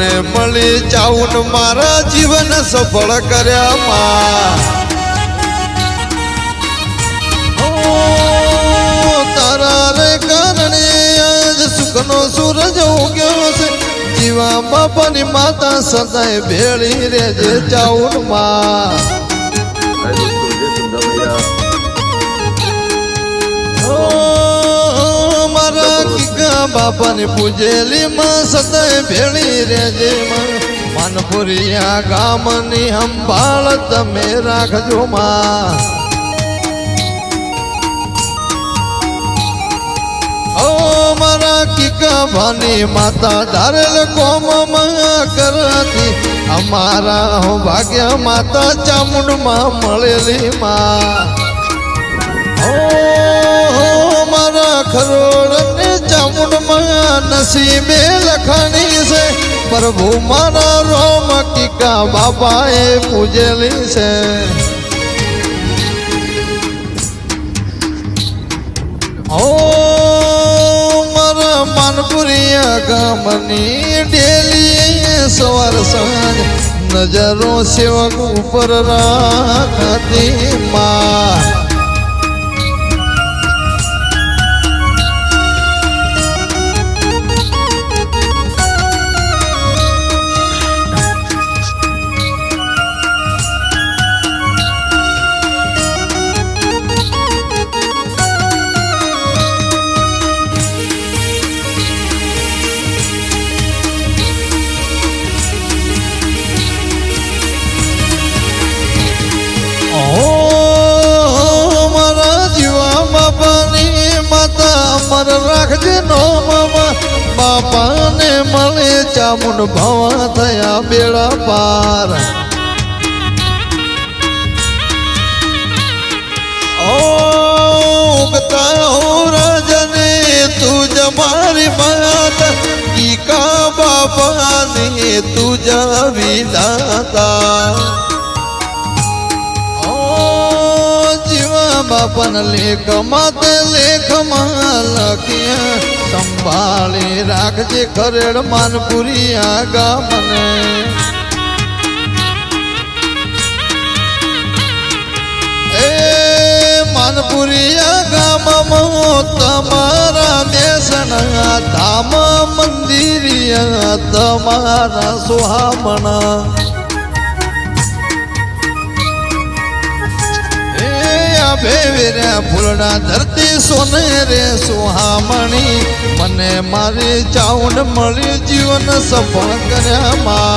મને મળી ચાઉન મારા જીવન સફળ કર્યા માં. તારા કારણે સુખનો સૂરજ ઉગ્યો છે. જીવા બાપાની માતા સદાય ભેળી રેજે ચાઉનમાં. બાપાને પૂજેલી માં સદાય ભેળી રેજે માં માનપુરિયા ગામની સંભાળ તમે રાખજો માં ઓ મારા કિકા ભાની માતા ધારેલ કોમમાં કરતી અમારા હો ભાગ્ય માતા ચામુંડમાં મળેલી માં ઓ મારા ખરોડ ને नसीब लखनी से, प्रभु मारा रोम की का बाबाए पूजली से। ओ मारा मानपुरिया गामनी डेली नज़रों सेवक ऊपर राखती माँ। અમર રાખજે નો મામા. બાપાને મળે ચામુંડ ભવા થયા બેડા પાર. ઉગતા હો રાજને તુજ મારી માતા ઈકા બાપાને તુજ વિદાતા ઓ બાપન લેખ તે લેખમાં લખ્યા સંભાળી રાખજે ખરેડ માનપુરી આગા મને. એ માનપુરિયા ગામમાં તમારા બેસણા ધામ મંદિરિયા, તમારા સુહામણા. આ ભેવેર્યા ફૂલડા ધરતી સોને રે સુહામણી. મને મારી ચાઉંડ મળી જીવન સફળ કર્યા માં.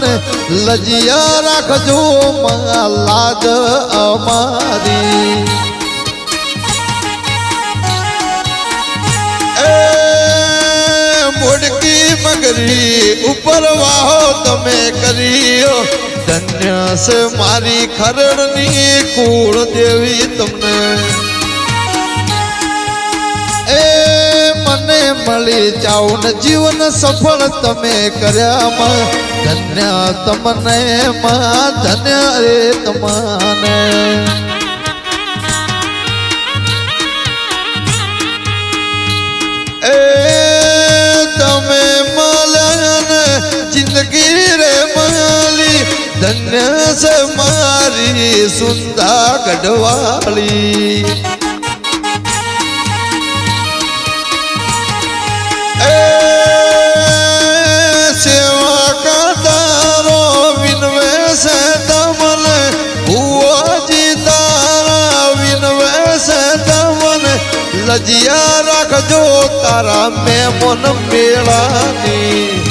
તમને લજિયા રાખજો લાજ અમારી. મુડકી મગરી ઉપર વાહો તમે કરીઓ ધન્ય છે મારી ખરડની કુળ દેવી તમને. મને મળી જાઉન જીવન સફળ તમે કર્યામાં ધન્ય તમને માં ધન્ય રે તમને એ તમે મળ્યા ને જિંદગી રે માલી ધન્ય છે મારી સુંદા ગઢવાળી લજિયા રાખજો તારા મેમન મેળાની.